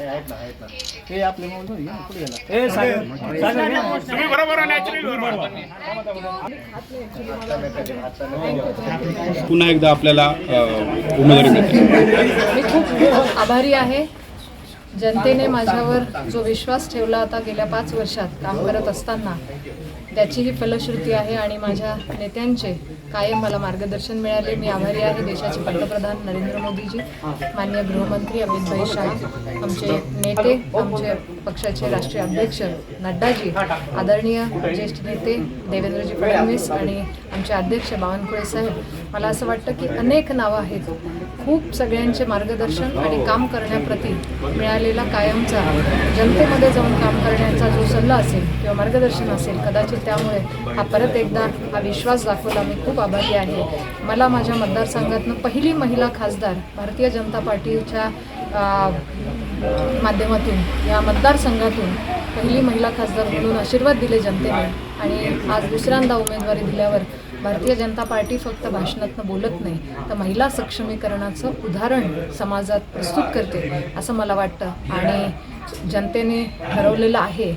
हे आपले मोबाईल पुढे गेला. ए सागर सागर घ्या. तुम्ही बरोबर आहे, naturally बरोबर पुन्हा एकदा आपल्याला अ, उमेदवारी मिळते. मी खूप आभारी आहे. जनतेने माझ्यावर जो विश्वास ठेवला होता गेल्या पाच वर्षात काम करत असताना त्याची ही फलश्रुती आहे आणि माझ्या नेत्यांचे कायम मला मार्गदर्शन मिळाले. मी आभारी आहे. देशाचे पंतप्रधान नरेंद्र मोदीजी मान्य गृहमंत्री अमित भाई शहा आमचे नेते आमचे पक्षाचे राष्ट्रीय अध्यक्ष नड्डाजी आदरणीय ज्येष्ठ नेते देवेंद्रजी फडणवीस आणि आमचे अध्यक्ष बावनकुळे साहेब. मला असं वाटतं की अनेक नावं आहेत. खूप सगळ्यांचे मार्गदर्शन आणि काम करण्याप्रती मिळालेला कायमचा जनतेमध्ये जाऊन काम करण्याचा जो सल्ला असेल किंवा मार्गदर्शन असेल कदाचित त्यामुळे हा परत एकदा हा विश्वास दाखवला. मी खूप आभारी आहे. मला माझ्या मतदारसंघातनं पहिली महिला खासदार भारतीय जनता पार्टीच्या माध्यमातून या मतदारसंघातून पहिली महिला खासदार म्हणून आशीर्वाद दिले जनतेने आणि आज दुसऱ्यांदा उमेदवारी दिल्यावर भारतीय जनता पार्टी फक्त भाषणातनं बोलत नाही तर महिला सक्षमीकरणाचं उदाहरण समाजात प्रस्तुत करते असं मला वाटतं. आणि जनतेने ठरवलेलं आहे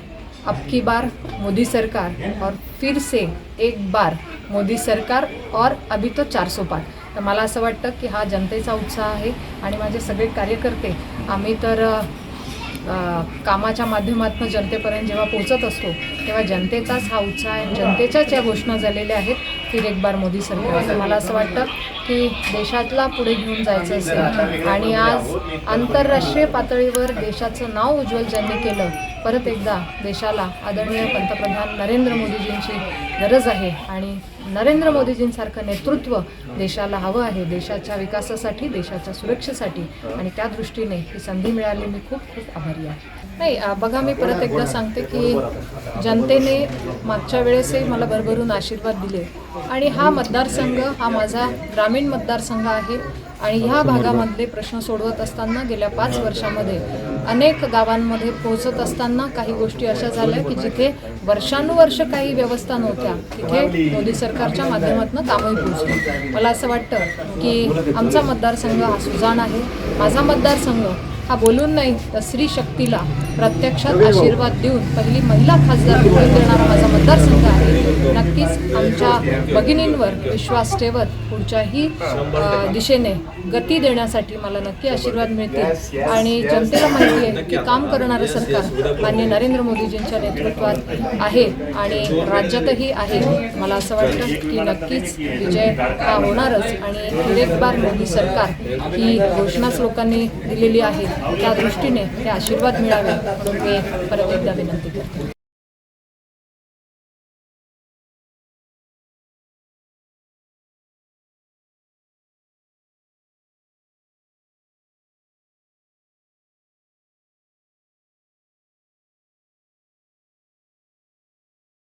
अब की बार मोदी सरकार और फिर से एक बार मोदी सरकार और अभी तो चार सौ पार। तर मला असं वाटतं की हा जनतेचा उत्साह आहे आणि माझे सगळे कार्यकर्ते आम्ही तर कामाच्या माध्यमातून जनतेपर्यंत जेव्हा पोहोचत असतो तेव्हा जनतेचाच हा उत्साह आहे जनतेच्याच या घोषणा झालेल्या आहेत. फिर एक बार मोदी सरकार. मला असं वाटतं की देशातला पुढे घेऊन जायचं असेल आणि आज आंतरराष्ट्रीय पातळीवर देशाचं नाव उज्ज्वल ज्यांनी केलं परत एकदा देशाला आदरणीय पंतप्रधान नरेंद्र मोदीजींची गरज आहे आणि नरेंद्र मोदीजींसारखं नेतृत्व देशाला हवं आहे. देशाच्या विकासासाठी देशाच्या सुरक्षेसाठी आणि त्या दृष्टीने ही संधी मिळाली. मी खूप खूप आभारी आहे. नाही बघा मी परत एकदा सांगते की जनतेने मागच्या वेळेसही मला भरभरून आशीर्वाद दिले. आणि हा मतदारसंघ हा माझा ग्रामीण मतदारसंघ आहे आणि ह्या भागामधले प्रश्न सोडवत असताना गेल्या पाच वर्षामध्ये अनेक गावांमध्ये पोहोचत असताना काही गोष्टी अशा झाल्या की जिथे वर्षानुवर्ष काही व्यवस्था नव्हत्या तिथे मोदी सरकारच्या माध्यमातून कामही पोहोचली. मला असं वाटतं की आमचा मतदारसंघ हा सुजाण आहे. माझा मतदारसंघ हा बोलून नाही तर स्त्री शक्तीला प्रत्यक्षात आशीर्वाद देऊन पहिली महिला खासदार निवडून देणारा माझा मतदारसंघ आहे. नक्कीच आमच्या भगिनींवर विश्वास ठेवत पुढच्याही दिशेने गती देण्यासाठी मला नक्की आशीर्वाद मिळतील. आणि जनतेला माहिती आहे की काम करणारं सरकार मान्य नरेंद्र मोदीजींच्या नेतृत्वात आहे आणि राज्यातही आहे. मला असं वाटतं की नक्कीच विजय हा होणारच. आणि फिर एक बार मोदी सरकार ही घोषणाच लोकांनी दिलेली आहे. त्या दृष्टीने ते आशीर्वाद मिळावे. म्हणून मी परत एकदा विनंती करते.